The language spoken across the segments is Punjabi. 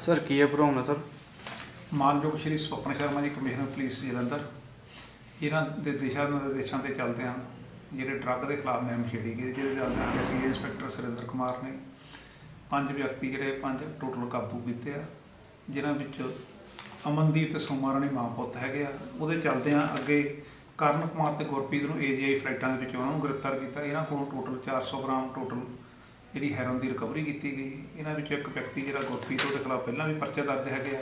ਸਰ, ਕੀ ਹੈ ਪ੍ਰੋਬਲਮ ਸਰ? ਮਾਨਯੋਗ ਸ਼੍ਰੀ ਸਵਪਨ ਸ਼ਰਮਾ ਜੀ, ਕਮਿਸ਼ਨਰ ਪੁਲਿਸ ਜਲੰਧਰ, ਇਹਨਾਂ ਦੇ ਦਿਸ਼ਾ ਨਿਰਦੇਸ਼ਾਂ ਤੇ ਚੱਲਦੇ ਹਨ ਜਿਹੜੇ ਡਰੱਗ ਦੇ ਖਿਲਾਫ ਮੁਹਿੰਮ ਛੇੜੀ ਗਈ ਜਿਹਦੇ ਚੱਲਦੇ ਹਨ ਅਸੀਂ ਇੰਸਪੈਕਟਰ ਸੁਰਿੰਦਰ ਕੁਮਾਰ ਨੇ ਪੰਜ ਵਿਅਕਤੀ ਜਿਹੜੇ ਪੰਜ ਟੋਟਲ ਕਾਬੂ ਕੀਤੇ ਆ, ਜਿਨ੍ਹਾਂ ਵਿੱਚ ਅਮਨਦੀਪ ਤੇ ਸੋਮਾ ਰਾਣੀ ਮਾਂ ਪੁੱਤ ਹੈਗੇ ਆ। ਉਹਦੇ ਚੱਲਦੇ ਆ ਅੱਗੇ ਕਰਨ ਕੁਮਾਰ ਤੇ ਗੁਰਪ੍ਰੀਤ ਨੂੰ ਏਜੀਆਈ ਫਲਾਈਟਾਂ ਦੇ ਵਿੱਚ ਉਹਨਾਂ ਨੂੰ ਗ੍ਰਿਫਤਾਰ ਕੀਤਾ। ਇਹਨਾਂ ਕੋਲੋਂ ਟੋਟਲ 400 ਗ੍ਰਾਮ ਟੋਟਲ ਜਿਹੜੀ ਹੈਰੋਨ ਦੀ ਰਿਕਵਰੀ ਕੀਤੀ ਗਈ, ਇਹਨਾਂ ਵਿੱਚ ਇੱਕ ਵਿਅਕਤੀ ਜਿਹੜਾ ਗੁਰਪ੍ਰੀਤ, ਉਹਦੇ ਖਿਲਾਫ ਪਹਿਲਾਂ ਵੀ ਪਰਚੇ ਦਰਜ ਹੈਗੇ ਆ।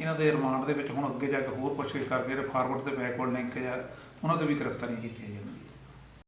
ਇਹਨਾਂ ਦੇ ਰਿਮਾਂਡ ਦੇ ਵਿੱਚ ਹੁਣ ਅੱਗੇ ਜਾ ਕੇ ਹੋਰ ਪੁੱਛਗਿੱਛ ਕਰਕੇ, ਜਿਹੜੇ ਫਾਰਵਰਡ ਤੇ ਬੈਕਵਰਡ ਲਿੰਕ ਆ, ਉਹਨਾਂ ਤੇ ਵੀ ਗ੍ਰਿਫਤਾਰੀ ਕੀਤੀ ਜਾਵੇ